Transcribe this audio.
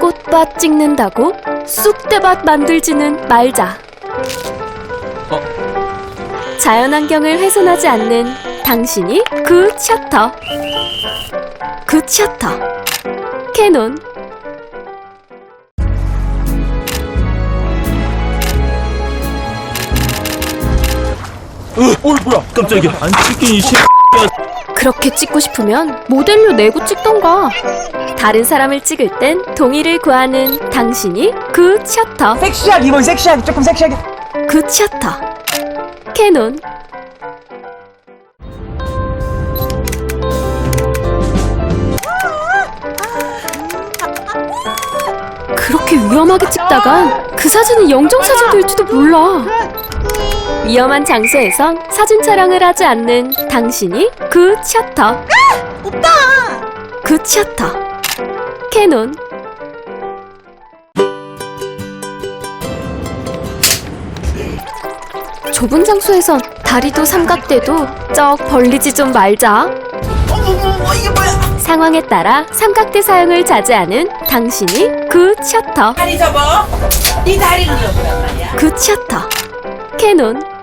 쑥밭 찍는다고 쑥대밭 만들지는 말자. 어? 자연환경을 훼손하지 않는 당신이 그 셔터. 그 셔터. 캐논. 어, 뭐야? 깜짝이야. 안 찍긴 이 새. 그렇게 찍고 싶으면 모델로 내고 찍던가. 다른 사람을 찍을 땐 동의를 구하는 당신이 그 셔터. 섹시하게 이번 섹시하게 조금 섹시하게 그 셔터. 캐논. 그렇게 위험하게 찍다간 그 사진이 영정 사진 될지도 몰라. 위험한 장소에선 사진 촬영을 하지 않는 당신이 그 셔터. 오빠! 그 셔터. 캐논. 좁은 장소에선 다리도 삼각대도 쩍 벌리지 좀 말자. 어머머머 이게 뭐야 상황에 따라 삼각대 사용을 자제하는 당신이 그 셔터. 다리 접어. 네 다리를 접으란 말이야. 그 셔터. 캐논.